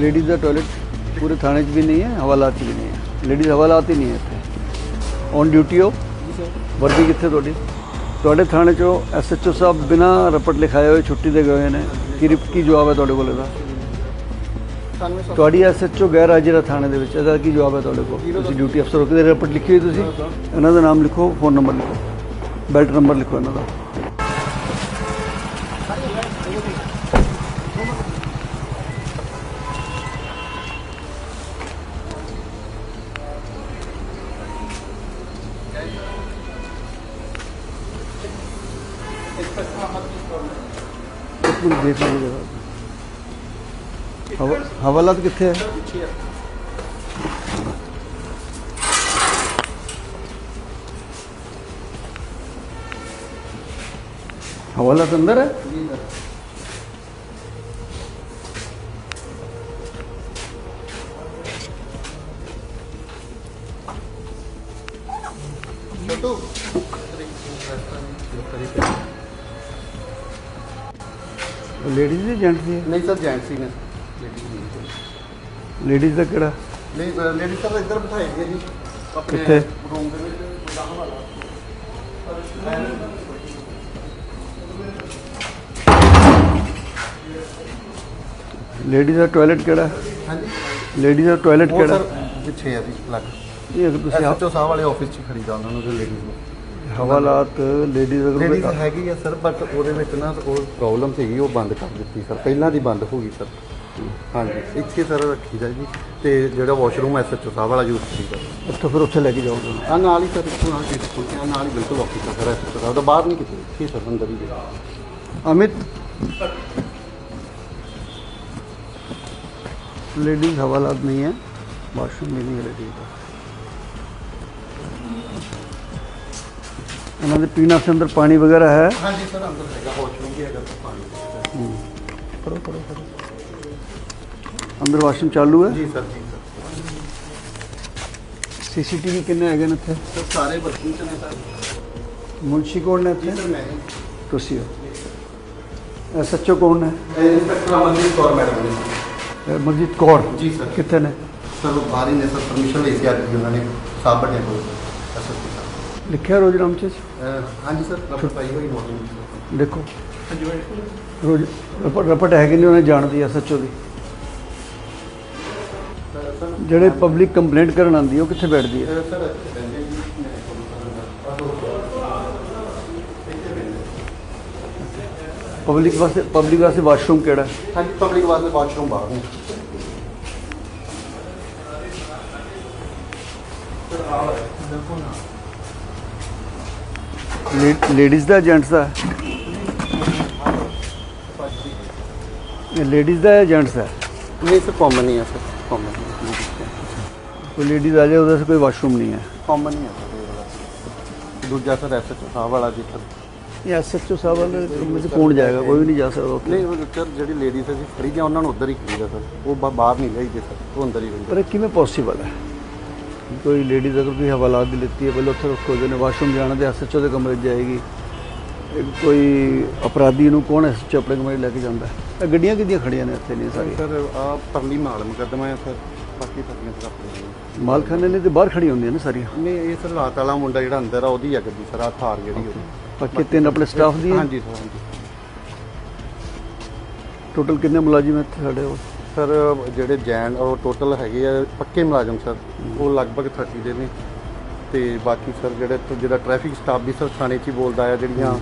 Ladies ਦਾ toilet ਪੂਰੇ ਥਾਣੇ 'ਚ ਵੀ ਨਹੀਂ ਹੈ, ਹਵਾਲਾਤ 'ਚ ਵੀ ਨਹੀਂ ਹੈ। ਲੇਡੀਜ਼ ਹਵਾਲਾਤ ਹੀ ਨਹੀਂ ਹੈ ਇੱਥੇ। ਔਨ ਡਿਊਟੀ ਹੋ। ਵਰਦੀ ਕਿੱਥੇ ਤੁਹਾਡੀ? ਤੁਹਾਡੇ ਥਾਣੇ 'ਚੋਂ ਐਸਐਚਓ ਸਾਹਿਬ ਬਿਨਾਂ ਰਪਟ ਲਿਖਾਏ ਹੋਏ ਛੁੱਟੀ ਦੇ ਗਏ ਹੋਏ ਨੇ। ਕੀ ਕੀ ਜਵਾਬ ਹੈ ਤੁਹਾਡੇ ਕੋਲ ਇਹਦਾ? ਤੁਹਾਡੀ ਐਸਐਚਓ ਗੈਰ ਹਾਜ਼ਰ ਹੈ ਥਾਣੇ ਦੇ ਵਿੱਚ, ਇਹਦਾ ਕੀ ਜਵਾਬ ਹੈ ਤੁਹਾਡੇ ਕੋਲ? ਤੁਸੀਂ ਡਿਊਟੀ ਅਫਸਰ ਹੋ ਕੇ ਰਪਟ ਲਿਖੀ ਹੋਈ ਤੁਸੀਂ? ਇਹਨਾਂ ਦਾ ਨਾਮ ਲਿਖੋ ਫੋਨ ਨੰਬਰ ਲਿਖੋ। ਬੈਲਟ ਨੰਬਰ ਲਿਖੋ ਇਹਨਾਂ ਦਾ। ਦੇਖ ਲਓ ਜਰਾ। ਹਵਾਲਾਤ ਕਿੱਥੇ ਹੈ? ਹਵਾਲਾਤ ਅੰਦਰ ਹੈ? ਲੇਡੀਜ਼ ਦੀ ਜੈਂਟਸ ਦੀ ਨਹੀਂ ਸਰ ਜੈਂਟਸ ਹੀ ਨੇ। ਲੇਡੀਜ਼ ਦਾ ਕਿਹੜਾ? ਨਹੀਂ ਲੇਡੀ ਸਰ ਇੱਧਰ ਬਿਠਾਈ ਗਈ ਜੀ। ਆਪਣੇ? ਰੂਮ ਦੇ ਵਿੱਚ ਗਾਹ ਵਾਲਾ। ਲੇਡੀਜ਼ ਦਾ ਟਾਇਲਟ ਕਿਹੜਾ? ਹਾਂਜੀ। ਲੇਡੀਜ਼ ਦਾ ਟਾਇਲਟ ਕਿਹੜਾ? ਪਿੱਛੇ ਆ ਜੀ ਲੱਗ ਇਹ ਤੁਸੀਂ ਐਸਐਚਓ ਸਾਹਿਬ ਵਾਲੇ ਆਫਿਸ 'ਚ ਖਰੀਦਾ ਉਹਨਾਂ ਨੂੰ ਲੇਡੀਜ਼ ਨੂੰ। ਹਵਾਲਾਤ ਲੇਡੀਜ਼ ਅਗਰ ਲੇਡੀਜ਼ ਹੈਗੀ ਆ ਸਰ ਬਟ ਉਹਦੇ ਵਿੱਚ ਨਾ ਉਹ ਪ੍ਰੋਬਲਮ ਸੀਗੀ ਉਹ ਬੰਦ ਕਰ ਦਿੱਤੀ ਸਰ ਪਹਿਲਾਂ ਦੀ ਬੰਦ ਹੋ ਗਈ ਸਰ ਹਾਂਜੀ ਇੱਥੇ ਸਰ ਰੱਖੀ ਜਾ ਜੀ ਤੇ ਜਿਹੜਾ ਵਾਸ਼ਰੂਮ ਐਸਐਚਓ ਸਾਹਿਬ ਵਾਲਾ ਯੂਜ਼ ਕਰੀਦਾ ਉੱਥੋਂ ਫਿਰ ਉੱਥੇ ਲੈ ਕੇ ਜਾਓਗੇ ਆ ਨਾਲ ਹੀ ਸਰ ਇੱਥੋਂ ਨਾਲ ਗੇਟ ਖੋਲ ਕੇ ਆ ਨਾਲ ਹੀ ਬਿਲਕੁਲ ਆਫਿਸ ਆ ਸਰ ਐਸਐਚਓ ਸਾਹਿਬ ਦਾ ਬਾਹਰ ਨਹੀਂ ਕਿਤੇ ਇੱਥੇ ਸਰ ਅੰਦਰ ਹੀ ਹੈ। ਅਮਿਤ लेडीज हवालात नहीं है वाशरूम में नहीं है लेडीज का ਇਹਨਾਂ ਦੇ ਪੀਣ ਵਾਸਤੇ ਅੰਦਰ ਪਾਣੀ ਵਗੈਰਾ ਹੈ? ਹਾਂਜੀ ਸਰ ਅੰਦਰ ਹੈਗਾ ਵਾਸ਼ਰੂਮ ਵੀ ਹੈਗਾ ਪਾਣੀ ਕਰੋ ਕਰੋ ਕਰੋ ਅੰਦਰ ਵਾਸ਼ਰੂਮ ਚਾਲੂ ਹੈ? ਜੀ ਸਰ ਜੀ ਸਰ। ਸੀਸੀਟੀਵੀ ਕਿੰਨੇ ਹੈਗੇ ਨੇ ਇੱਥੇ? ਸਰ ਸਾਰੇ ਵਰਕਿੰਗ ਚ ਨੇ ਸਰ। ਮੁਨਸ਼ੀ ਕੌਣ ਨੇ ਇੱਥੇ? ਸਰ ਮੈਂ ਤੁਸੀਂ ਹੋ। ਐਸਐਚਓ ਕੌਣ ਹੈ ਇੰਸਪੈਕਟਰ ਅਮਨਦੀਪ ਕੌਰ ਮੈਡਮ ਨੇ। ਮਨਜੀਤ ਕੌਰ ਜੀ ਸਰ। ਕਿੱਥੇ ਨੇ? ਸਰ ਉਹ ਬਾਹਰ ਹੀ ਨੇ ਸਰ ਪਰਮਿਸ਼ਨ ਲਈ ਸੀ ਅੱਜ ਉਹਨਾਂ ਨੇ। ਸਾਹਿਬ ਬਣੇ ਕੋਲ ਲਿਖਿਆ ਰੋਜ਼ ਨਾਮ ਚ? ਹਾਂਜੀ ਸਰ ਰਫਟ ਪਾਈ ਹੋਈ ਨੋਟਿੰਗ ਦੇਖੋ। ਰੋਜ਼ ਰਪਟ ਰਪਟ ਹੈ ਕਿ ਨਹੀਂ ਉਹਨੇ ਜਾਣਦੀ ਐਸਐਚਓ ਦੀ। ਸਰ ਜਿਹੜੇ ਪਬਲਿਕ ਕੰਪਲੇਂਟ ਕਰਨ ਆਉਂਦੀ ਉਹ ਕਿੱਥੇ ਬੈਠਦੀ ਹੈ ਸਰ ਪਬਲਿਕ ਵਾਸਤੇ ਪਬਲਿਕ ਵਾਸਤੇ ਵਾਸ਼ਰੂਮ ਕਿਹੜਾ? ਹੈ? ਹਾਂਜੀ ਪਬਲਿਕ ਵਾਸਤੇ ਵਾਸ਼ਰੂਮ ਬਾਹਰ ਨੇ। ਲੇ- ਲੇਡੀਜ਼ ਦਾ ਜੈਂਟਸ ਦਾ? ਇਹ ਲੇਡੀਜ਼ ਦਾ ਹੈ ਜੈਂਟਸ ਦਾ? ਨਹੀਂ ਸਰ ਕਾਮਨ ਹੀ ਹੈ ਸਰ ਕਾਮਨ ਕੋਈ ਲੇਡੀਜ਼ ਆ ਜਾਏ ਉਹਦੇ ਸੇ ਕੋਈ ਵਾਸ਼ਰੂਮ ਨਹੀਂ ਹੈ। ਕਾਮਨ ਹੀ ਹੈ ਸਰ ਦੂਜਾ ਸਰ ਐਸਐਚਓ ਸਾਹਿਬ ਵਾਲਾ ਜੀ ਸਰ। ਇਹ ਐਸਐਚਓ ਸਾਹਿਬ ਵਾਲੇ ਕਮਰੇ 'ਚ ਕੌਣ ਜਾਏਗਾ? ਕੋਈ ਵੀ ਨਹੀਂ ਜਾ ਸਕਦਾ ਉੱਥੇ। ਨਹੀਂ ਉਹ ਸਰ ਜਿਹੜੀ ਲੇਡੀਜ਼ ਅਸੀਂ ਖਰੀਦਿਆ ਉਹਨਾਂ ਨੂੰ ਉੱਧਰ ਹੀ ਖਰੀਦਾ ਸਰ। ਉਹ ਬਾਹਰ ਨਹੀਂ ਲਈ ਸਰ। ਉਹ ਅੰਦਰ ਹੀ ਰਹਿੰਦੇ। ਪਰ ਕਿਵੇਂ ਪੋਸੀਬਲ ਹੈ? ਕੋਈ ਲੇਡੀਜ਼ ਅਗਰ ਕੋਈ ਹਵਾਲਾਤ ਦੀ ਲਿੱਤੀ ਹੈ ਪਹਿਲਾਂ ਉੱਥੇ ਰੱਖੋ ਜਿਹਨੇ ਵਾਸ਼ਰੂਮ ਜਾਣਾ ਤੇ ਐਸਐਚਓ ਦੇ ਕਮਰੇ 'ਚ ਜਾਏਗੀ। ਕੋਈ ਅਪਰਾਧੀ ਨੂੰ ਕੌਣ ਐਸਐਚਓ ਆਪਣੇ ਕਮਰੇ ਲੈ ਕੇ ਜਾਂਦਾ? ਹੈ ਇਹ ਗੱਡੀਆਂ ਕਿੱਦੀਆਂ ਖੜੀਆਂ ਨੇ ਇੱਥੇ ਨਹੀਂ ਸਰ ਆ ਪਰਲੀ ਮਾਲ ਮੁਕੱਦਮਾ ਹੈ ਸਰ। ਬਾਕੀ ਸਾਰੀਆਂ ਸਰ ਆਪਣੇ ਮਾਲਖਾਨੇ ਨੇ ਤੇ ਬਾਹਰ ਖੜੀਆਂ ਹੁੰਦੀਆਂ ਨੇ ਸਾਰੀਆਂ? ਨਹੀਂ ਇਹ ਸਰ ਰਾਤ ਵਾਲਾ ਮੁੰਡਾ ਜਿਹੜਾ ਅੰਦਰ ਆ ਉਹਦੀ ਆ ਗੱਡੀ ਸਰ ਆ ਥਾਰ ਜਿਹੜੀ ਉਹਦੀ ਬਾਕੀ ਤਿੰਨ ਆਪਣੇ ਸਟਾਫ ਦੀ ਹਾਂਜੀ ਸਰ ਹਾਂਜੀ। ਟੋਟਲ ਕਿੰਨੇ ਮੁਲਾਜ਼ਮ ਇੱਥੇ ਸਾਡੇ ਕੋਲ? ਸਰ ਜਿਹੜੇ ਜੈਨ ਉਹ ਟੋਟਲ ਹੈਗੇ ਆ ਪੱਕੇ ਮੁਲਾਜ਼ਮ ਸਰ। ਉਹ ਲਗਭਗ 30 ਦੇ ਨੇ। ਤੇ ਬਾਕੀ ਸਰ ਜਿਹੜੇ ਜਿਹੜਾ ਟ੍ਰੈਫਿਕ ਸਟਾਫ ਵੀ ਸਰ ਥਾਣੇ 'ਚ ਹੀ ਬੋਲਦਾ ਆ ਜਿਹੜੀਆਂ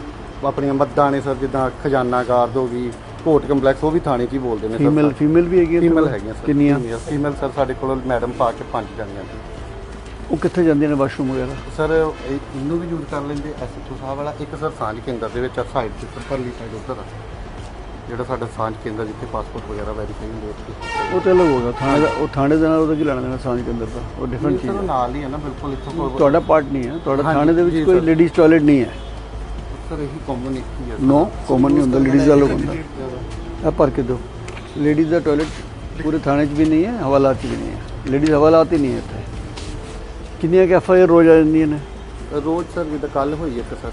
ਆਪਣੀਆਂ ਮੱਦਾਂ ਨੇ ਸਰ ਜਿੱਦਾਂ ਖਜ਼ਾਨਾ ਗਾਰਡ ਹੋ ਗਈ ਕੋਰਟ ਕੰਪਲੈਕਸ ਉਹ ਵੀ ਥਾਣੇ 'ਚ ਹੀ ਬੋਲਦੇ ਨੇ ਫੀਮੇਲ ਫੀਮੇਲ ਵੀ ਹੈਗੀ ਫੀਮੇਲ ਹੈਗੀਆਂ ਸਰ। ਕਿੰਨੀਆਂ? ਫੀਮੇਲ ਸਰ ਸਾਡੇ ਕੋਲ ਮੈਡਮ ਪਾ ਕੇ ਪੰਜ ਜਾਣੀਆਂ ਨੇ। ਉਹ ਕਿੱਥੇ ਜਾਂਦੀਆਂ ਨੇ ਵਾਸ਼ਰੂਮ ਵਗੈਰਾ? ਸਰ ਇਹ- ਇਹਨੂੰ ਵੀ ਯੂਜ਼ ਕਰ ਲੈਂਦੇ ਐਸਐਚਓ ਸਾਹਿਬ ਵਾਲਾ। ਇੱਕ ਸਰ ਸਾਂਝ ਕੇਂਦਰ ਦੇ ਵਿੱਚ ਸਾਈਡ ਤੇ ਸਰ ਪਰਲੀ ਸਾਈਡ ਉੱਧਰ ਆ ਜਿਹੜਾ ਸਾਡਾ ਸਾਂਝ ਕੇਂਦਰ ਜਿੱਥੇ ਪਾਸਪੋਰਟ ਵਗੈਰਾ ਵੈਰੀਫਾਈ ਹੁੰਦੇ ਉੱਥੇ। ਉਹ ਤੇ ਅਲੱਗ ਹੋਗਾ ਥਾਣੇ ਦਾ ਉਹ ਥਾਣੇ ਦੇ ਨਾਲ ਉਹਦਾ ਕੀ ਲੈਣਾ ਦੇਣਾ ਸਾਂਝ ਕੇਂਦਰ ਦਾ। ਉਹ ਡਿਫਰੈਂਟ ਚੀਜ਼ ਹੈ। ਨਾਲ ਹੀ ਹੈ ਨਾ ਬਿਲਕੁਲ ਇੱਥੋਂ ਕੋਲ ਤੁਹਾਡਾ ਪਾਰਟ ਨਹੀਂ ਹੈ। ਤੁਹਾਡਾ ਥਾਣੇ ਦੇ ਵਿੱਚ ਕੋਈ। ਲੇਡੀਜ਼ ਟਾਇਲਟ ਨਹੀਂ ਹੈ। ਸਰ ਇਹੀ ਕਾਮਨ ਇੱਕ ਹੀ ਹੈ। ਨੋ ਕਾਮਨ ਨਹੀਂ ਹੁੰਦਾ ਲੇਡੀਜ਼ ਵਾਲਾ ਹੁੰਦਾ। ਇਹ ਭਰ ਕੇ ਦਿਓ। ਲੇਡੀਜ਼ ਦਾ ਟਾਇਲਟ ਪੂਰੇ ਥਾਣੇ 'ਚ ਵੀ ਨਹੀਂ ਹੈ ਹਵਾਲਾਤ 'ਚ ਵੀ ਨਹੀਂ ਹੈ। ਲੇਡੀਜ਼ ਹਵਾਲਾਤ ਹੀ ਨਹੀਂ ਹੈ ਇੱਥੇ। ਕਿੰਨੀਆਂ ਕਿ ਐਫ ਆਈ ਆਰ ਰੋਜ਼ ਆ ਜਾਂਦੀਆਂ ਨੇ? ਰੋਜ਼ ਸਰ ਜਿੱਦਾਂ ਕੱਲ ਹੋਈ ਇੱਕ ਸਰ।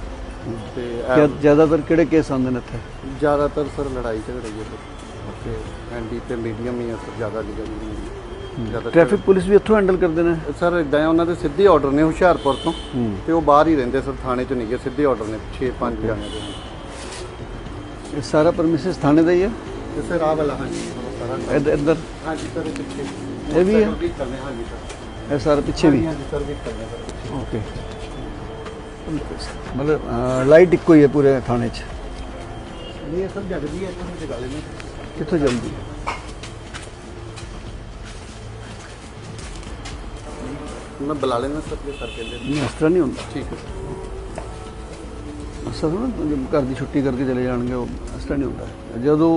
ਤੇ ਜ਼ਿਆ- ਜ਼ਿਆਦਾਤਰ ਕਿਹੜੇ ਕੇਸ ਆਉਂਦੇ ਨੇ ਇੱਥੇ? ਜ਼ਿਆਦਾਤਰ ਸਰ ਲੜਾਈ ਝਗੜੇ ਹੀ ਹੈ ਸਰ ਤੇ ਐਂਡੀ ਤੇ ਮੀਡੀਅਮ ਹੀ ਆ ਸਰ ਜ਼ਿਆਦਾ ਨਹੀਂ ਗਈ ਜ਼ਿਆਦਾ ਟ੍ਰੈਫਿਕ ਪੁਲਿਸ ਵੀ ਇੱਥੋਂ ਹੈਂਡਲ ਕਰਦੇ ਨੇ? ਸਰ ਇਦਾਂ ਉਹਨਾਂ ਦੇ ਸਿੱਧੇ ਆਰਡਰ ਨੇ ਹੁਸ਼ਿਆਰਪੁਰ ਤੋਂ। ਤੇ ਉਹ ਬਾਹਰ ਹੀ ਰਹਿੰਦੇ ਸਰ ਥਾਣੇ 'ਚ ਨਹੀਂ ਗਏ ਸਿੱਧੇ ਆਰਡਰ ਨੇ 6-5 ਜਾਣੇ ਦੇ। ਇਹ ਸਾਰਾ ਪਰਮਿਸਿਸ ਥਾਣੇ ਦਾ ਹੀ ਹੈ? ਤੇ ਸਰ ਆਹ ਵਾਲਾ ਹਾਂਜੀ ਸਾਰਾ ਇੱਧ- ਇੱਧਰ? ਹਾਂਜੀ ਸਰ ਇਹ ਪਿੱਛੇ। ਇਹ ਵੀ ਹੈ? ਵੀ ਕਰਨੇ ਹਾਂਜੀ ਸਰ। ਇਹ ਸਾਰਾ ਪਿੱਛੇ ਵੀ? ਹਾਂਜੀ ਸਰ ਵੀ ਕਰਨੇ ਸਰ ਓਕੇ। ਮਤਲਬ ਲਾਈਟ ਇੱਕੋ ਹੀ ਹੈ ਪੂਰੇ ਥਾਣੇ 'ਚ। ਨਹੀਂ ਇਹ ਸਰ ਜਗਦੀ ਹੈ ਤੁਸੀਂ ਜਗਾ ਲੈਣੇ ਕਿੱਥੋਂ ਜਲਦੀ ਮੈਂ ਬੁਲਾ ਲੈਣਾ ਸਰ ਜੇ ਸਰ ਕਹਿੰਦੇ। ਨਹੀਂ ਇਸ ਤਰ੍ਹਾਂ ਨਹੀਂ ਹੁੰਦਾ। ਠੀਕ ਹੈ। ਅਸਲ ਨਾ ਘਰ ਦੀ ਛੁੱਟੀ ਕਰਕੇ ਚਲੇ ਜਾਣਗੇ ਉਹ ਇਸ ਤਰ੍ਹਾਂ ਨਹੀਂ ਹੁੰਦਾ। ਜਦੋਂ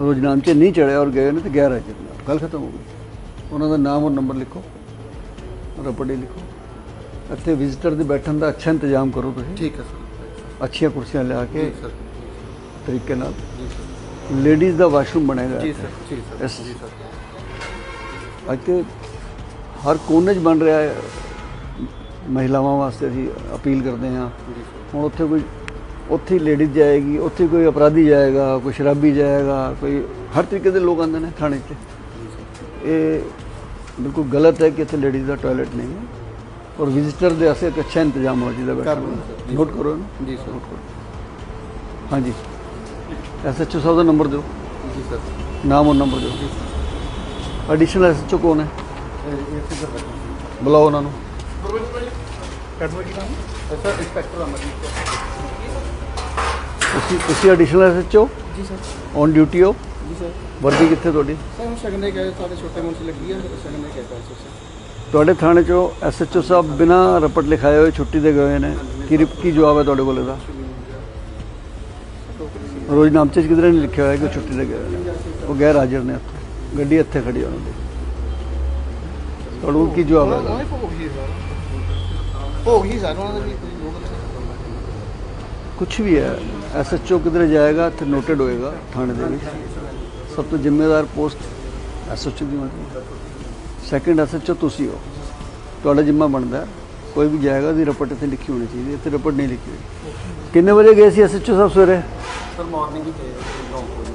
ਰੋਜ਼ਨਾਮ 'ਚ ਨਹੀਂ ਚੜਿਆ ਔਰ ਗਏ ਨੇ ਤੇ ਗੈਰ ਹਾਜ਼ਰ ਨੇ ਗੱਲ ਖਤਮ ਹੋ ਗਈ। ਉਹਨਾਂ ਦਾ ਨਾਮ ਔਰ ਨੰਬਰ ਲਿਖੋ। ਰਪੜੀ ਲਿਖੋ। ਇੱਥੇ ਵਿਜ਼ਿਟਰ ਦੇ ਬੈਠਣ ਦਾ ਅੱਛਾ ਇੰਤਜ਼ਾਮ ਕਰੋ ਤੁਸੀਂ। ਠੀਕ ਹੈ ਸਰ। ਅੱਛੀਆਂ ਕੁਰਸੀਆਂ ਲਿਆ ਕੇ ਜੀ ਸਰ। ਤਰੀਕੇ ਨਾਲ। ਜੀ ਸਰ। ਲੇਡੀਜ਼ ਦਾ ਵਾਸ਼ਰੂਮ ਬਣੇਗਾ ਜੀ। ਸਰ। ਜੀ ਸਰ। Yes. ਜੀ ਸਰ। ਅੱਜ ਤੇ ਹਰ ਕੋਨੇ 'ਚ ਬਣ ਰਿਹਾ ਹੈ। ਮਹਿਲਾਵਾਂ ਵਾਸਤੇ ਅਸੀਂ ਅਪੀਲ ਕਰਦੇ ਹਾਂ। ਹੁਣ ਉੱਥੇ ਕੋਈ ਉੱਥੇ ਲੇਡੀਜ਼ ਜਾਏਗੀ ਉੱਥੇ ਕੋਈ ਅਪਰਾਧੀ ਜਾਏਗਾ ਕੋਈ ਸ਼ਰਾਬੀ ਜਾਏਗਾ ਕੋਈ ਹਰ ਤਰੀਕੇ ਦੇ ਲੋਕ ਆਉਂਦੇ ਨੇ ਥਾਣੇ 'ਚ। ਇਹ ਬਿਲਕੁਲ ਗਲਤ ਹੈ ਕਿ ਇੱਥੇ ਲੇਡੀਜ਼ ਦਾ ਟਾਇਲਟ ਨਹੀਂ ਹੈ। ਔਰ ਵਿਜ਼ਿਟਰ ਦੇ ਵਾਸਤੇ ਇੱਕ ਅੱਛਾ ਇੰਤਜ਼ਾਮ ਹੋਣਾ ਚਾਹੀਦਾ ਕਰ ਬੈਠਣ ਲਓ ਦਾ। ਸਰ। ਨੋਟ ਕਰੋ ਨਾ ਜੀ ਸਰ। ਹਾਂਜੀ। ਐਸਐਚਓ ਸਾਹਿਬ ਦਾ ਨੰਬਰ ਦਿਓ। ਜੀ ਸਰ। ਨਾਮ ਔਰ ਨੰਬਰ ਦਿਓ। ਐਡੀਸ਼ਨਲ ਐਸਐਚਓ ਕੌਣ ਹੈ? ਬੈਠੋ ਬੁਲਾਓ ਉਹਨਾਂ ਨੂੰ। ਸਰ ਇੰਸਪੈਕਟਰ ਅਮਰਜੀਤ ਤੁਸੀਂ ਤੁਸੀਂ additional SHO ji sir. On duty ਹੋ? ਜੀ ਸਰ। ਵਰਦੀ ਕਿੱਥੇ ਤੁਹਾਡੀ? ਸਰ ਹੁਣ ਸ਼ਗਨ ਦੇ ਗਏ ਸਾਡੇ ਛੋਟੇ ਮੁੰਡੇ ਲੱਗੀ ਹੈ ਸ਼ਗਨ ਦੇ ਕਹਿਤਾ ਸਰ। ਤੁਹਾਡੇ ਥਾਣੇ 'ਚੋਂ ਐਸਐਚਓ ਸਾਹਿਬ ਬਿਨਾਂ ਰਪਟ ਲਿਖਾਏ ਹੋਏ ਛੁੱਟੀ ਤੇ ਗਏ ਹੋਏ ਨੇ। ਕੀ ਕੀ ਜਵਾਬ ਹੈ ਤੁਹਾਡੇ ਕੋਲ ਇਹਦਾ ਰੋਜ਼ ਨਾਮਚੇ 'ਚ ਕਿਧਰੇ ਨਹੀਂ ਲਿਖਿਆ ਹੋਇਆ ਕਿ ਉਹ ਛੁੱਟੀ ਤੇ ਗਏ ਹੋਏ ਨੇ? ਉਹ ਗੈਰ ਹਾਜ਼ਰ ਨੇ ਗੱਡੀ ਇੱਥੇ ਖੜੀ ਹੈ ਉਹਨਾਂ ਦੀ। ਤੁਹਾਡੇ ਕੋਲ ਕੀ ਜਵਾਬ ਹੈ ਭੋਗ ਹੀ ਸਰ। ਉਹਨਾਂ ਦੇ ਕੁਛ ਵੀ ਹੈ। ਐਸਐਚਓ ਕਿਧਰੇ ਜਾਏਗਾ ਤੇ ਨੋਟਡ ਹੋਏਗਾ ਥਾਣੇ ਦੇ ਵਿੱਚ। ਸਭ ਤੋਂ ਜ਼ਿੰਮੇਵਾਰ ਪੋਸਟ ਐਸਐਚਓ ਦੀ ਹੁੰਦੀ ਹੈ। ਸੈਕੰਡ ਐਸਐਚਓ ਤੁਸੀਂ ਹੋ। ਤੁਹਾਡਾ ਜ਼ਿੰਮਾ ਬਣਦਾ ਹੈ, ਕੋਈ ਵੀ ਜਾਏਗਾ ਦੀ ਰਿਪੋਰਟ ਇੱਥੇ ਲਿਖੀ ਹੋਣੀ ਚਾਹੀਦੀ ਹੈ। ਇੱਥੇ ਰਿਪੋਰਟ ਨਹੀਂ ਲਿਖੀ ਹੋਈ। ਕਿੰਨੇ ਵਜੇ ਗਏ ਸੀ ਐਸਐਚਓ ਸਾਹਿਬ ਸਵੇਰੇ? ਸਰ ਮਾਰਨਿੰਗ ਹੀ ਤੇ 9 ਵਜੇ।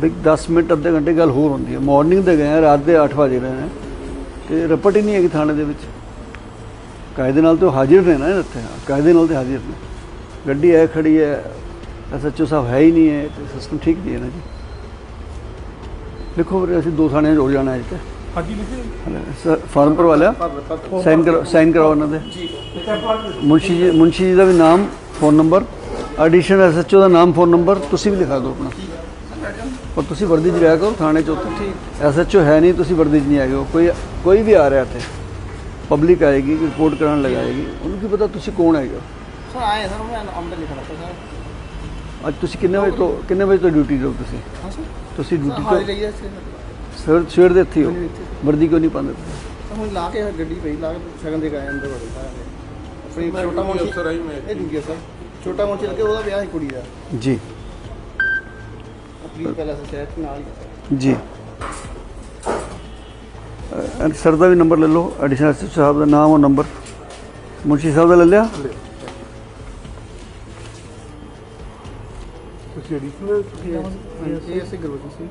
ਵੀ 10 ਮਿੰਟ ਅੱਧੇ ਘੰਟੇ ਗੱਲ ਹੋਰ ਹੁੰਦੀ ਹੈ। ਮਾਰਨਿੰਗ ਦੇ ਗਏ ਰਾਤ ਦੇ 8 ਵਜੇ ਰਹੇ ਨੇ ਤੇ ਰਿਪੋਰਟ ਹੀ ਨਹੀਂ ਹੈਗੀ ਥਾਣੇ ਦੇ ਵਿੱਚ। ਕਾਇਦੇ ਨਾਲ ਤਾਂ ਹਾਜ਼ਰ ਨੇ ਨਾ ਇੱਥੇ। ਕਾਇਦੇ ਨਾਲ ਤੇ ਹਾਜ਼ਰ ਨੇ। ਗੱਡੀ ਐ ਖੜੀ ਹੈ ਐਸਐਚਓ ਸਾਹਿਬ ਹੈ ਹੀ ਨਹੀਂ ਹੈ ਤੇ ਸਿਸਟਮ ਠੀਕ ਨਹੀਂ ਹੈ ਨਾ ਜੀ। ਲਿਖੋ ਵੀਰੇ ਅਸੀਂ ਦੋ ਥਾਣੇ ਜੋੜ ਜਾਣਾ ਹੈ ਇੱਥੇ। ਹਾਂਜੀ ਲਿਖੇ ਸਰ ਫਾਰਮ ਭਰਵਾ ਲਿਆ? ਸਾਈਨ ਕਰੋ ਸਾਈਨ ਕਰਾਓ ਉਹਨਾਂ ਦੇ। ਮੁਨਸ਼ੀ ਜੀ ਮੁਨਸ਼ੀ ਜੀ ਦਾ ਵੀ ਨਾਮ ਫੋਨ ਨੰਬਰ ਐਡੀਸ਼ਨਲ ਐਸਐਚਓ ਦਾ ਨਾਮ ਫੋਨ ਨੰਬਰ ਤੁਸੀਂ ਵੀ ਲਿਖਾ ਦਿਓ ਆਪਣਾ। ਪਰ ਤੁਸੀਂ ਵਰਦੀ 'ਚ ਰਿਹਾ ਕਰੋ ਥਾਣੇ 'ਚ ਉੱਥੇ। ਐਸਐਚਓ ਹੈ। ਨਹੀਂ ਤੁਸੀਂ ਵਰਦੀ 'ਚ ਨਹੀਂ ਆਏ ਹੋ। ਕੋਈ ਕੋਈ ਵੀ ਆ ਰਿਹਾ ਇੱਥੇ। ਪਬਲਿਕ ਆਏਗੀ ਰਿਪੋਰਟ ਕਰਾਉਣ ਲਗਾਏਗੀ ਉਹਨੂੰ ਕੀ ਪਤਾ ਤੁਸੀਂ ਕੌਣ ਹੈਗੇ ਹੋ? ਸਰ ਆਏ ਸਰ ਮੈਂ ਅੰਦਰ ਲਿਖਣਾ ਸਰ। ਅੱਜ ਤੁਸੀਂ ਕਿੰਨੇ ਵਜੇ ਤੋਂ ਕਿੰਨੇ ਵਜੇ ਤੋਂ ਡਿਊਟੀ ਤੇ ਹੋ ਤੁਸੀਂ? ਹਾਂ ਸਰ। ਤੁਸੀਂ ਡਿਊਟੀ ਤੋਂ ਸਰ ਸਵੇਰ ਸਵੇਰ ਦੇ ਇੱਥੇ ਹੀ। ਵਰਦੀ ਕਿਉਂ ਨਹੀਂ ਪਾਉਂਦੇ? ਤੁਸੀਂ? ਹੁਣ ਲਾ ਕੇ ਗੱਡੀ ਪਈ ਲਾ ਕੇ ਸ਼ਗਨ ਦੇ ਗਏ ਅੰਦਰ ਵੜੇ ਦੇ। ਆਪਣੀ ਛੋਟਾ ਮੁੰਡਾ ਅਫਸਰ ਆਈ ਮੈਂ। ਇਹ ਹੈ ਸਰ। ਛੋਟਾ ਮੁੰਡਾ ਲੱਗੇ ਉਹਦਾ ਵਿਆਹ ਹੈ ਕੁੜੀ ਦਾ। ਜੀ। ਪਲੀਜ਼ ਪਹਿਲਾਂ ਸ਼ਹਿਰ ਨਾਲ ਹੀ ਜੀ। ਸਰ ਦਾ ਵੀ ਨੰਬਰ ਲੈ ਲਓ। ਐਡੀਸ਼ਨਲ ਐਸਐਚਓ ਸਾਹਿਬ ਦਾ ਨਾਮ ਔਰ ਨੰਬਰ। ਮੁਨਸ਼ੀ ਸਾਹਿਬ ਦਾ ਲੈ ਲਿਆ। ਤੁਸੀਂ ਐਡੀਸ਼ਨਲ? ਇਹ ਅਸੀਂ ਗੁਰਬਖਸ਼ ਸਿੰਘ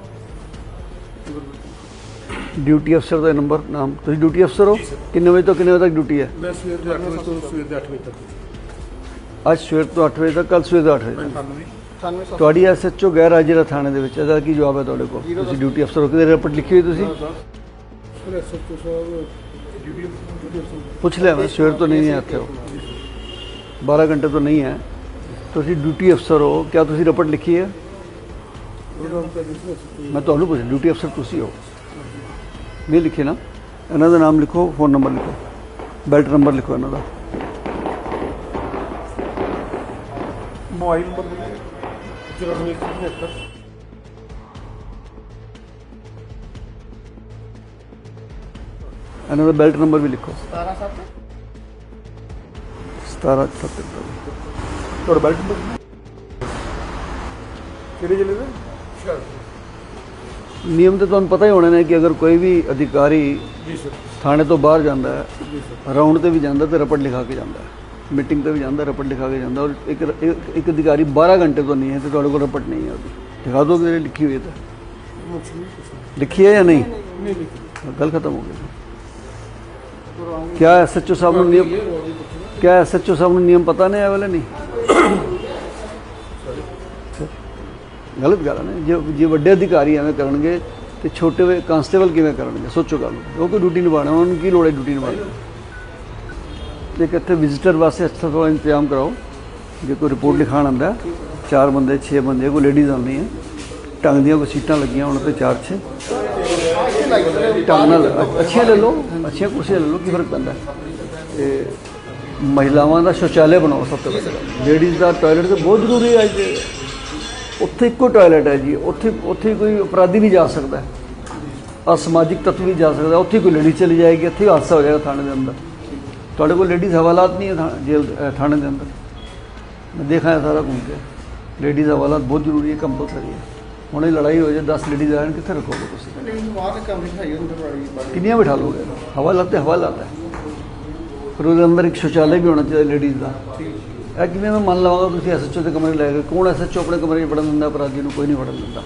ਡਿਊਟੀ ਅਫਸਰ ਦਾ ਨੰਬਰ ਨਾਮ। ਤੁਸੀਂ ਡਿਊਟੀ ਅਫਸਰ ਹੋ? ਕਿੰਨੇ ਵਜੇ ਤੋਂ ਕਿੰਨੇ ਵਜੇ ਤੱਕ ਡਿਊਟੀ ਹੈ? ਮੈਂ ਸਵੇਰ ਦੇ 8 ਵਜੇ ਤੋਂ ਸਵੇਰ ਦੇ 8 ਵਜੇ ਤੱਕ। ਅੱਜ ਸਵੇਰ ਤੋਂ 8 ਵਜੇ ਤੱਕ ਕੱਲ ਸਵੇਰ ਤੋਂ 8 ਵਜੇ ਤੱਕ। 98 ਸੌ ਤੁਹਾਡੀ ਐਸਐਚਓ ਗੈਰ ਹਾਜ਼ਰ ਹੈ ਥਾਣੇ ਦੇ ਵਿੱਚ ਇਹਦਾ ਕੀ ਜਵਾਬ ਹੈ ਤੁਹਾਡੇ ਕੋਲ? ਤੁਸੀਂ ਡਿਊਟੀ ਅਫਸਰ ਹੋ ਕਿਹਦੇ ਰਿਪੋਰਟ ਲਿਖੀ ਹੋਈ ਤੁਸੀਂ? ਪੁੱਛ ਲਿਆ ਮੈਂ ਸਵੇਰ ਤੋਂ ਨਹੀਂ ਹੈ ਇੱਥੇ ਹੋ 12 ਘੰਟੇ ਤੋਂ ਨਹੀਂ ਹੈ। ਤੁਸੀਂ ਡਿਊਟੀ ਅਫਸਰ ਹੋ ਕਿਆ ਤੁਸੀਂ ਰਿਪੋਰਟ ਲਿਖੀ ਹੈ? ਪ੍ਰੋਗਰਾਮ ਕਰ ਦਿੱਤਾ ਸੀ ਮੈਂ ਤੁਹਾਨੂੰ ਪੁੱਛ ਡਿਊਟੀ ਅਫਸਰ ਤੁਸੀਂ ਹੋ ਨਹੀਂ ਲਿਖੇ ਨਾ ਇਹਨਾਂ ਦਾ ਨਾਮ ਲਿਖੋ ਫੋਨ ਨੰਬਰ ਲਿਖੋ ਬੈਲਟ ਨੰਬਰ ਲਿਖੋ ਇਹਨਾਂ ਦਾ ਮੋਬਾਈਲ ਨੰਬਰ ਦੇ 9477 ਇਹਨਾਂ ਦਾ ਬੈਲਟ ਨੰਬਰ ਵੀ ਲਿਖੋ 17 ਸੱਤ 1777 ਤੁਹਾਡਾ ਬੈਲਟ ਨੰਬਰ ਕਿਹੜੇ ਜ਼ਿਲ੍ਹੇ ਦਾ ਹੁਸ਼ਿਆਰਪੁਰ ਨਿਯਮ ਤੇ ਤੁਹਾਨੂੰ ਪਤਾ ਹੀ ਹੋਣਾ ਨੇ ਕਿ ਅਗਰ ਕੋਈ ਵੀ ਅਧਿਕਾਰੀ ਜੀ ਸਰ ਥਾਣੇ ਤੋਂ ਬਾਹਰ ਜਾਂਦਾ ਹੈ ਜੀ ਸਰ ਰਾਉਂਡ ਤੇ ਵੀ ਜਾਂਦਾ ਤੇ ਰਪਟ ਲਿਖਾ ਕੇ ਜਾਂਦਾ ਹੈ ਮੀਟਿੰਗ ਤੇ ਵੀ ਜਾਂਦਾ ਰਪਟ ਲਿਖਾ ਕੇ ਜਾਂਦਾ ਔਰ ਇੱਕ ਇੱਕ ਇੱਕ ਅਧਿਕਾਰੀ 12 ਘੰਟੇ ਤੋਂ ਨਹੀਂ ਹੈ ਤੇ ਤੁਹਾਡੇ ਕੋਲ ਰਪਟ ਨਹੀਂ ਹੈ ਉਹਦੀ दिखा दो मेरे लिखी हुई है तो लिखी है या नहीं गल खत्म हो गई क्या एस एच ओ साहब ने नियम क्या एस एच ओ साहब ने नियम पता नहीं है वाले नहीं ਗਲਤ ਗੱਲ ਹੈ ਜੇ ਜੇ ਵੱਡੇ ਅਧਿਕਾਰੀ ਐਵੇਂ ਕਰਨਗੇ ਤੇ ਛੋਟੇ ਵੇ ਕਾਂਸਟੇਬਲ ਕਿਵੇਂ ਕਰਨਗੇ? ਸੋਚੋ ਗੱਲ। ਉਹ ਕੋਈ ਡਿਊਟੀ ਨਿਭਾਉਣਾ, ਉਹਨਾਂ ਨੂੰ ਕੀ ਲੋੜ ਹੈ ਡਿਊਟੀ ਨਿਭਾਉਣ ਦੀ? ਤੇ ਕਿੱਥੇ ਵਿਜ਼ਿਟਰ ਵਾਸਤੇ ਅੱਛਾ ਥੋੜਾ ਇੰਤਜ਼ਾਮ ਕਰਾਓ। ਜੇ ਕੋਈ ਰਿਪੋਰਟ ਲਿਖਾਣ ਆਉਂਦਾ, ਚਾਰ ਬੰਦੇ, ਛੇ ਬੰਦੇ, ਕੋਈ ਲੇਡੀਜ਼ ਆਉਂਦੀ ਹੈ। ਢੰਗ ਦੀਆਂ ਕੋਈ ਸੀਟਾਂ ਲੱਗੀਆਂ ਉਹਨਾਂ ਤੇ ਚਾਰ 6 ਢੰਗ ਨਾਲ ਅੱਛੀਆਂ ਲੈ ਲਓ, ਅੱਛੀਆਂ ਕੁਰਸੀਆਂ ਲੈ ਲਓ, ਕੀ ਫ਼ਰਕ ਪੈਂਦਾ? ਹੈ? ਤੇ ਮਹਿਲਾਵਾਂ ਦਾ ਸ਼ੌਚਾਲਿਆ ਬਣਾਓ ਸਭ ਤੋਂ ਪਹਿਲਾਂ। ਲੇਡੀਜ਼ ਦਾ ਟਾਇਲਟ ਤਾਂ ਬਹੁਤ ਜ਼ਰੂਰੀ ਹੈ ਅੱਜ ਦੇ। ਉੱਥੇ ਇੱਕੋ ਟਾਇਲਟ ਹੈ ਜੀ। ਉੱਥੇ ਉੱਥੇ ਕੋਈ ਅਪਰਾਧੀ ਵੀ ਜਾ ਸਕਦਾ। ਅਸਮਾਜਿਕ ਤੱਤਵ ਵੀ ਜਾ ਸਕਦਾ। ਉੱਥੇ ਕੋਈ ਲੇਡੀ ਚਲੀ ਜਾਏਗੀ ਇੱਥੇ ਹਾਦਸਾ ਹੋ ਜਾਏਗਾ ਥਾਣੇ ਦੇ ਅੰਦਰ। ਤੁਹਾਡੇ ਕੋਲ ਲੇਡੀਜ਼ ਹਵਾਲਾਤ ਨਹੀਂ ਹੈ ਜੇਲ੍ਹ ਥਾਣੇ ਦੇ ਅੰਦਰ। ਮੈਂ ਦੇਖਾ ਹੈ ਸਾਰਾ ਘੁੰਮ ਕੇ। ਲੇਡੀਜ਼ ਹਵਾਲਾਤ ਬਹੁਤ ਜ਼ਰੂਰੀ ਹੈ ਕੰਪਲਸਰੀ ਹੈ। ਹੁਣ ਇਹ ਲੜਾਈ ਹੋ ਜਾਏ 10 ਲੇਡੀਜ਼ ਆਣ ਕਿੱਥੇ ਰੱਖੋਗੇ ਤੁਸੀਂ? ਕਿੰਨੀਆਂ ਬਿਠਾ ਲੋਗੇ ਹਵਾਲਾਤ ਤੇ ਹਵਾਲਾਤ ਹੈ। ਫਿਰ ਉਹਦੇ ਅੰਦਰ ਇੱਕ ਸ਼ੌਚਾਲय ਵੀ ਹੋਣਾ ਚਾਹੀਦਾ ਲੇਡੀਜ਼ ਦਾ। ਇਹ ਕਿਵੇਂ ਮੈਂ ਮੰਨ ਲਵਾਂਗਾ ਤੁਸੀਂ ਐਸਐਚਓ ਦੇ ਕਮਰੇ ਲੈ ਗਏ ਕੌਣ ਐਸਐਚਓ ਆਪਣੇ ਕਮਰੇ 'ਚ ਵੜਨ ਦਿੰਦਾ ਅਪਰਾਧੀ ਨੂੰ ਕੋਈ ਨਹੀਂ ਵੜਨ ਦਿੰਦਾ?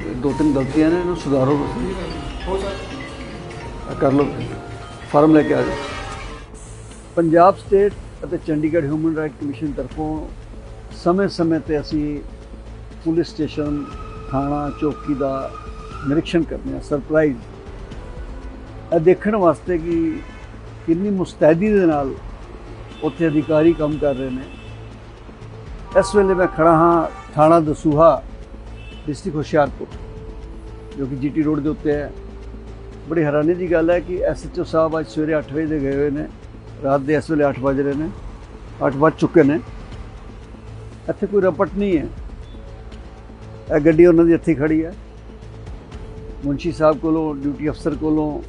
ਇਹ ਦੋ ਤਿੰਨ ਗਲਤੀਆਂ ਨੇ ਇਹਨੂੰ ਸੁਧਾਰੋ ਹੋ ਆਹ ਕਰ ਲਓ ਫਾਰਮ ਲੈ ਕੇ ਆ ਜਾਓ। ਪੰਜਾਬ ਸਟੇਟ ਅਤੇ ਚੰਡੀਗੜ੍ਹ ਹਿਊਮਨ ਰਾਈਟ ਕਮਿਸ਼ਨ ਤਰਫੋਂ ਸਮੇਂ-ਸਮੇਂ ਤੇ ਅਸੀਂ ਪੁਲਿਸ ਸਟੇਸ਼ਨ ਥਾਣਾ ਚੌਕੀ ਦਾ ਨਿਰੀਖਣ ਕਰਦੇ ਹਾਂ ਸਰਪ੍ਰਾਈਜ਼ ਇਹ ਦੇਖਣ ਵਾਸਤੇ ਕਿ ਕਿੰਨੀ ਮੁਸਤੈਦੀ ਦੇ ਨਾਲ ਉੱਥੇ ਅਧਿਕਾਰੀ ਕੰਮ ਕਰ ਰਹੇ ਨੇ। ਇਸ ਵੇਲੇ ਮੈਂ ਖੜਾ ਹਾਂ ਥਾਣਾ ਦਸੂਹਾ, ਡਿਸਟ੍ਰਿਕਟ ਹੁਸ਼ਿਆਰਪੁਰ, ਜੋ ਕਿ ਜੀਟੀ ਰੋਡ ਦੇ ਉੱਤੇ ਹੈ। ਬੜੀ ਹੈਰਾਨੀ ਦੀ ਗੱਲ ਹੈ ਕਿ ਐਸਐਚਓ ਸਾਹਿਬ ਅੱਜ ਸਵੇਰੇ 8 ਵਜੇ ਦੇ ਗਏ ਹੋਏ ਨੇ। ਰਾਤ ਦੇ ਇਸ ਵੇਲੇ 8 ਵਜ ਰਹੇ ਨੇ। 8 ਵੱਜ ਚੁੱਕੇ ਨੇ। ਇੱਥੇ ਕੋਈ ਰਪਟ ਨਹੀਂ ਹੈ। ਇਹ ਗੱਡੀ ਉਹਨਾਂ ਦੀ ਇੱਥੇ ਹੀ ਖੜੀ ਹੈ। ਮੁੰਸ਼ੀ ਸਾਹਿਬ ਕੋਲੋਂ, ਡਿਊਟੀ ਅਫਸਰ ਕੋਲੋਂ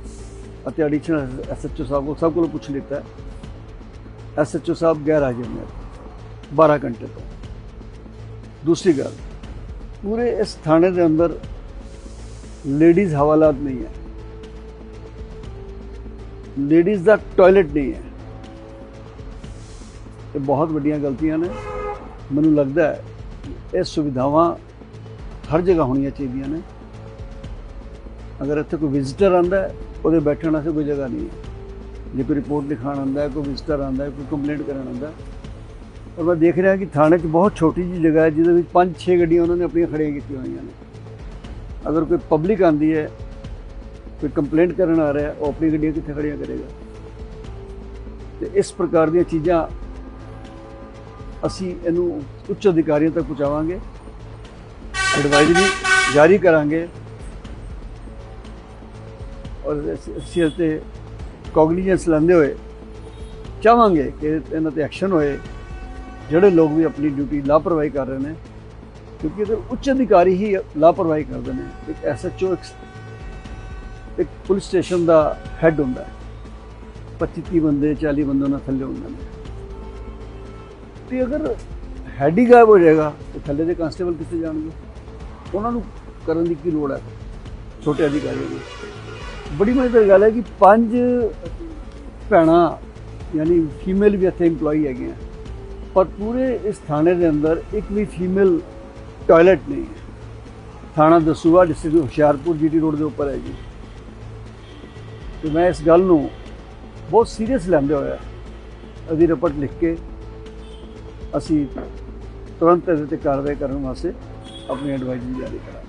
ਅਤੇ ਐਡੀਸ਼ਨਲ ਐਸਐਚਓ ਸਾਹਿਬ ਕੋਲ ਸਭ ਕੋਲੋਂ ਪੁੱਛ ਲਿੱਤਾ ਐਸਐਚਓ ਸਾਹਿਬ ਗੈਰ ਹਾਜ਼ਰ ਨੇ 12 ਘੰਟੇ ਤੋਂ ਦੂਸਰੀ ਗੱਲ ਪੂਰੇ ਇਸ ਥਾਣੇ ਦੇ ਅੰਦਰ ਲੇਡੀਜ਼ ਹਵਾਲਾਤ ਨਹੀਂ ਹੈ ਲੇਡੀਜ਼ ਦਾ ਟਾਇਲਟ ਨਹੀਂ ਹੈ ਇਹ ਬਹੁਤ ਵੱਡੀਆਂ ਗਲਤੀਆਂ ਨੇ ਮੈਨੂੰ ਲੱਗਦਾ ਹੈ ਇਹ ਸੁਵਿਧਾਵਾਂ ਹਰ ਜਗ੍ਹਾ ਹੋਣੀਆਂ ਚਾਹੀਦੀਆਂ ਨੇ ਅਗਰ ਇੱਥੇ ਕੋਈ ਵਿਜ਼ਿਟਰ ਆਂਦਾ ਉਹਦੇ ਬੈਠਣ ਵਾਸਤੇ ਕੋਈ ਜਗ੍ਹਾ ਨਹੀਂ ਹੈ ਜੇ ਕੋਈ ਰਿਪੋਰਟ ਲਿਖਾਣ ਆਂਦਾ ਕੋਈ ਵਿਜ਼ਿਟਰ ਆਂਦਾ ਕੋਈ ਕੰਪਲੇਂਟ ਕਰਨ ਆਂਦਾ ਔਰ ਮੈਂ ਦੇਖ ਰਿਹਾ ਕਿ ਥਾਣੇ 'ਚ ਬਹੁਤ ਛੋਟੀ ਜਿਹੀ ਜਗ੍ਹਾ ਹੈ, ਜਿਹਦੇ ਵਿੱਚ 5-6 ਗੱਡੀਆਂ ਉਹਨਾਂ ਨੇ ਆਪਣੀਆਂ ਖੜੀਆਂ ਕੀਤੀਆਂ ਹੋਈਆਂ ਨੇ। ਅਗਰ ਕੋਈ ਪਬਲਿਕ ਆਂਦੀ ਹੈ, ਕੋਈ ਕੰਪਲੇਂਟ ਕਰਨ ਆ ਰਿਹਾ, ਉਹ ਆਪਣੀ ਗੱਡੀਆਂ ਕਿੱਥੇ ਖੜੀਆਂ ਕਰੇਗਾ? ਤੇ ਇਸ ਪ੍ਰਕਾਰ ਦੀਆਂ ਚੀਜ਼ਾਂ ਅਸੀਂ ਇਹਨੂੰ ਉੱਚ ਅਧਿਕਾਰੀਆਂ ਤੱਕ ਪਹੁੰਚਾਵਾਂਗੇ। ਐਡਵਾਈਜ਼ਰੀ ਜਾਰੀ ਕਰਾਂਗੇ। ਔਰ ਅਸੀਂ ਇਸ ਤੇ ਕੋਗਨੀਜੈਂਸ ਲੈਂਦੇ ਹੋਏ ਚਾਹਾਂਗੇ ਕਿ ਇਹਨਾਂ ਤੇ ਐਕਸ਼ਨ ਹੋਏ, ਜਿਹੜੇ ਲੋਕ ਵੀ ਆਪਣੀ ਡਿਊਟੀ ਲਾਪਰਵਾਹੀ ਕਰ ਰਹੇ ਨੇ, ਕਿਉਂਕਿ ਇਹਦੇ ਉੱਚ ਅਧਿਕਾਰੀ ਹੀ ਲਾਪਰਵਾਹੀ ਕਰਦੇ ਨੇ। ਇੱਕ ਐਸਐਚਓ ਇੱਕ ਇੱਕ ਪੁਲਿਸ ਸਟੇਸ਼ਨ ਦਾ ਹੈੱਡ ਹੁੰਦਾ ਹੈ। 25 ਬੰਦੇ 40 ਬੰਦੇ ਉਹਨਾਂ ਥੱਲੇ ਹੁੰਦੇ ਨੇ। ਤੇ ਅਗਰ ਹੈਡ ਹੀ ਗਾਇਬ ਹੋ ਜਾਏਗਾ, ਤੇ ਥੱਲੇ ਦੇ ਕਾਂਸਟੇਬਲ ਕਿੱਥੇ ਜਾਣਗੇ? ਉਹਨਾਂ ਨੂੰ ਕਰਨ ਦੀ ਕੀ ਲੋੜ ਹੈ? ਛੋਟੇ ਅਧਿਕਾਰੀਆਂ ਨੂੰ। ਬੜੀ ਮਜ਼ੇਦਾਰ ਗੱਲ ਹੈ ਕਿ ਪੰਜ ਭੈਣਾਂ, ਯਾਨੀ ਫੀਮੇਲ ਵੀ ਇੱਥੇ EMPLOYE ਹੈਗੇ ਆ, ਪਰ ਪੂਰੇ ਇਸ ਥਾਣੇ ਦੇ ਅੰਦਰ ਇੱਕ ਵੀ ਫੀਮੇਲ ਟਾਇਲਟ ਨਹੀਂ ਹੈ। ਥਾਣਾ Dasuya district Hoshiarpur, GT road ਦੇ ਉੱਪਰ ਹੈ ਜੀ। ਤੇ ਮੈਂ ਇਸ ਗੱਲ ਨੂੰ ਬਹੁਤ ਸੀਰੀਅਸ ਲੈਂਦੇ ਹੋਇਆ ਅਦੀ ਰਿਪੋਰਟ ਲਿਖ ਕੇ ਅਸੀਂ ਤੁਰੰਤ ਇਹਦੇ ਤੇ ਕਾਰਵਾਈ ਕਰਨ ਵਾਸਤੇ ਆਪਣੀ ਐਡਵਾਈਜ਼ਰੀ ਜਾਰੀ ਕਰਾਂਗੇ।